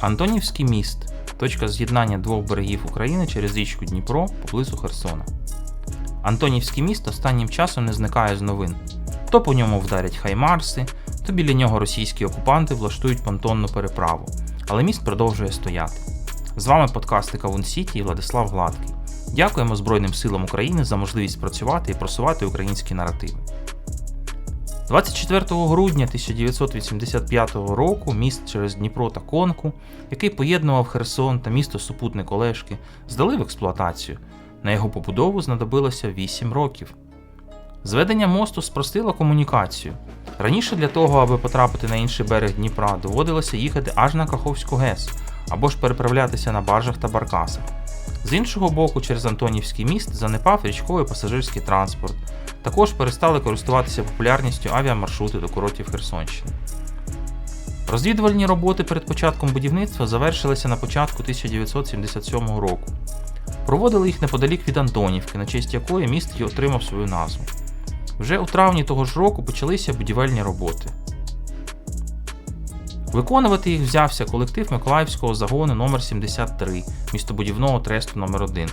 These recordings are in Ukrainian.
Антонівський міст точка з'єднання двох берегів України через річку Дніпро поблизу Херсона. Антонівський міст останнім часом не зникає з новин. То по ньому вдарять хаймарси, то біля нього російські окупанти влаштують понтонну переправу, але міст продовжує стояти. З вами подкасти Кавун Сіті і Владислав Гладкий. Дякуємо Збройним силам України за можливість працювати і просувати українські наративи. 24 грудня 1985 року міст через Дніпро та Конку, який поєднував Херсон та місто супутник Олешки, здали в експлуатацію. На його побудову знадобилося 8 років. Зведення мосту спростило комунікацію. Раніше для того, аби потрапити на інший берег Дніпра, доводилося їхати аж на Каховську ГЕС або ж переправлятися на баржах та баркасах. З іншого боку, через Антонівський міст занепав річковий пасажирський транспорт. Також перестали користуватися популярністю авіамаршрути до курортів Херсонщини. Розвідувальні роботи перед початком будівництва завершилися на початку 1977 року. Проводили їх неподалік від Антонівки, на честь якої міст й отримав свою назву. Вже у травні того ж року почалися будівельні роботи. Виконувати їх взявся колектив Миколаївського загону номер 73 містобудівного тресту номер 1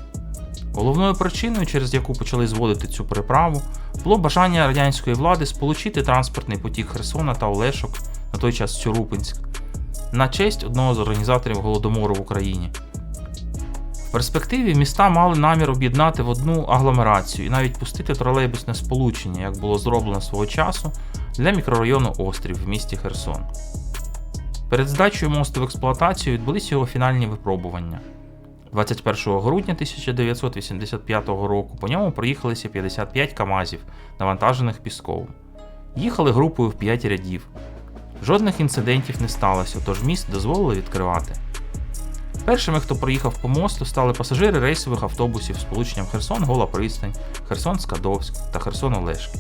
Головною причиною, через яку почали зводити цю переправу, було бажання радянської влади сполучити транспортний потік Херсона та Олешок, на той час Цюрупинськ, на честь одного з організаторів Голодомору в Україні. В перспективі міста мали намір об'єднати в одну агломерацію і навіть пустити тролейбусне сполучення, як було зроблено свого часу для мікрорайону Острів в місті Херсон. Перед здачею мосту в експлуатацію відбулися його фінальні випробування. 21 грудня 1985 року по ньому проїхалися 55 КАМАЗів, навантажених пісковом. Їхали групою в 5 рядів. Жодних інцидентів не сталося, тож міст дозволили відкривати. Першими, хто проїхав по мосту, стали пасажири рейсових автобусів з сполученням Херсон Гола Пристань, Херсон Скадовськ та Херсон Олешки.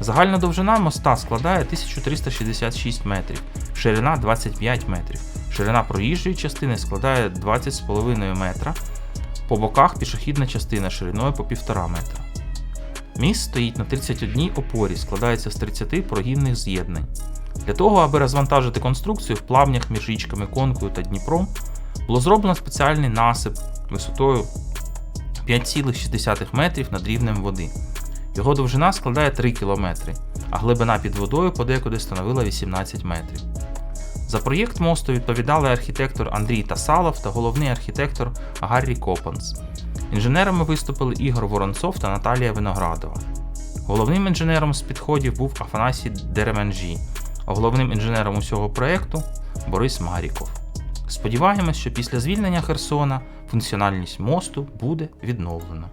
Загальна довжина моста складає 1366 метрів, ширина 25 метрів. Ширина проїжджої частини складає 20,5 метра, по боках пішохідна частина шириною по 1,5 метра. Міст стоїть на 31 опорі, складається з 30 прогінних з'єднань. Для того, аби розвантажити конструкцію в плавнях між річками Конкою та Дніпром, було зроблено спеціальний насип висотою 5,6 метрів над рівнем води. Його довжина складає 3 км, а глибина під водою подекуди становила 18 метрів. За проєкт мосту відповідали архітектор Андрій Тасалов та головний архітектор Гаррі Копанс. Інженерами виступили Ігор Воронцов та Наталія Виноградова. Головним інженером з підходів був Афанасій Деременжі, а головним інженером усього проєкту Борис Маріков. Сподіваємось, що після звільнення Херсона функціональність мосту буде відновлено.